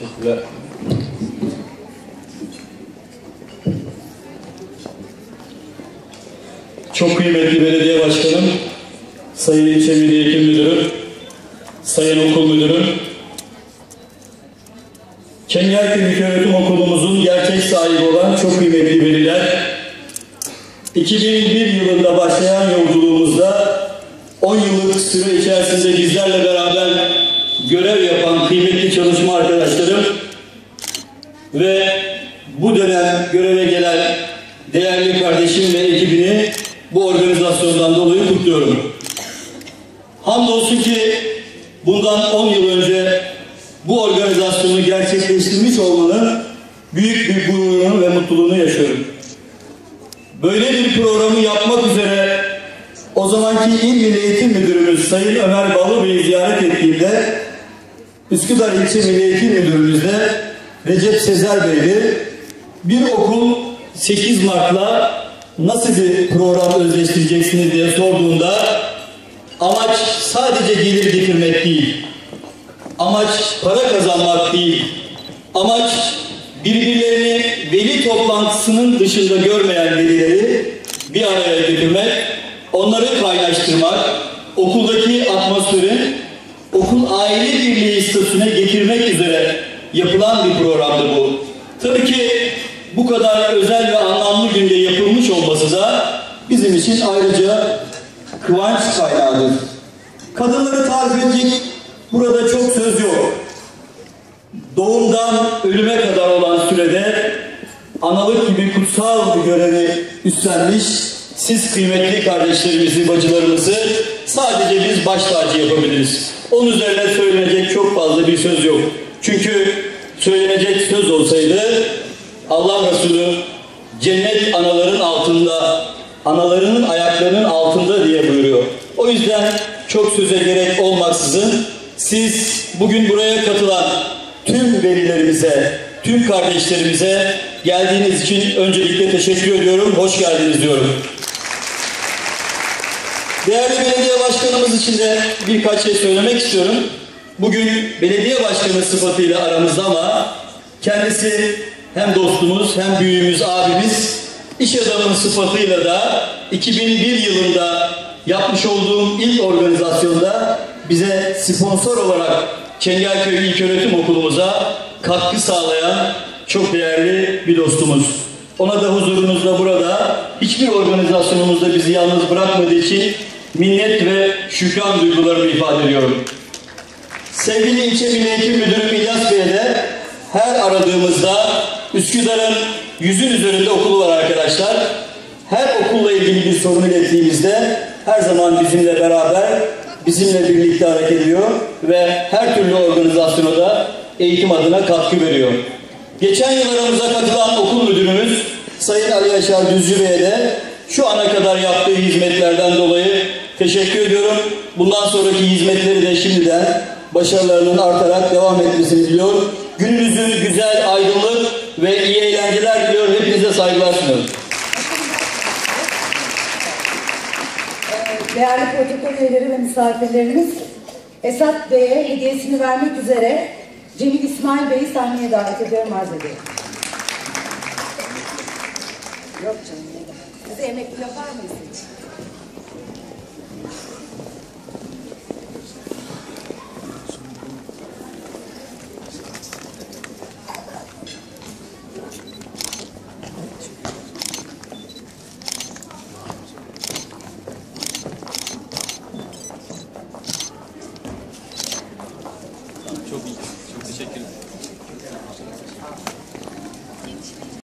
Teşekkürler. Çok kıymetli belediye başkanım, sayın ilçe milli eğitim sayın okul müdürüm, Çengelköy İlköğretim Okulumuzun gerçek sahibi olan çok kıymetli veliler, 2001 yılında başlayan yolculuğumuzda 10 yıllık süre içerisinde bizlerle beraber değerli kardeşim ve ekibini bu organizasyondan dolayı kutluyorum. Hamdolsun ki bundan 10 yıl önce bu organizasyonu gerçekleştirmiş olmanın büyük bir gururunu ve mutluluğunu yaşıyorum. Böyle bir programı yapmak üzere o zamanki İl Milli Eğitim Müdürümüz Sayın Ömer Balı Bey'i ziyaret ettiğimde Üsküdar İlçe Milli Eğitim Müdürümüz de Recep Sezer Bey'di. Bir okul 8 Mart'la nasıl bir program özleştireceksiniz diye sorduğunda amaç sadece gelir getirmek değil. Amaç para kazanmak değil. Amaç birbirlerini veli toplantısının dışında görmeyen velileri bir araya getirmek, onları kaynaştırmak, okuldaki atmosferin okul aile birliği statüsüne getirmek üzere yapılan bir programdı bu. Tabii ki bu kadar özel ve anlamlı günde yapılmış olması da bizim için ayrıca kıvanç kaynağıdır. Kadınları tarif edecek burada çok söz yok. Doğumdan ölüme kadar olan sürede analık gibi kutsal bir görevi üstlenmiş siz kıymetli kardeşlerimizi, bacılarımızı sadece biz baş tacı yapabiliriz. Onun üzerine söylenecek çok fazla bir söz yok. Çünkü söylenecek söz olsaydı Allah Resulü cennet anaların altında, analarının ayaklarının altında diye buyuruyor. O yüzden çok söze gerek olmaksızın siz bugün buraya katılan tüm velilerimize, tüm kardeşlerimize geldiğiniz için öncelikle teşekkür ediyorum. Hoş geldiniz diyorum. Değerli belediye başkanımız için de birkaç şey söylemek istiyorum. Bugün belediye başkanı sıfatıyla aramızda ama kendisi hem dostumuz hem büyüğümüz, abimiz, iş adamı sıfatıyla da 2001 yılında yapmış olduğum ilk organizasyonda bize sponsor olarak Çengelköy İlköğretim Okulumuza katkı sağlayan çok değerli bir dostumuz. Ona da huzurunuzda burada hiçbir organizasyonumuzda bizi yalnız bırakmadığı için minnet ve şükran duygularımı ifade ediyorum. Sevgili ilçe Milli Eğitim Müdürü İlyas Bey'e de her aradığımızda Üsküdar'ın yüzün üzerinde okulu var arkadaşlar. Her okulla ilgili bir sorun ilettiğimizde her zaman bizimle beraber, bizimle birlikte hareket ediyor ve her türlü organizasyona da eğitim adına katkı veriyor. Geçen yıl aramıza katılan okul müdürümüz Sayın Ali Yaşar Düzcü Bey'e de şu ana kadar yaptığı hizmetlerden dolayı teşekkür ediyorum. Bundan sonraki hizmetleri de şimdiden başarılarının artarak devam etmesini diliyorum. Gününüzün güzel, aydınlık ve iyi eğlenceler diliyorum. Hepinize saygılar sunuyorum. Değerli protokol üyeleri ve misafirlerimiz, Esat Bey'e hediyesini vermek üzere Cemil İsmail Bey'i sahneye davet ediyorum arz ediyorum. Yok canım. ne emekli yapar mıyız hiç?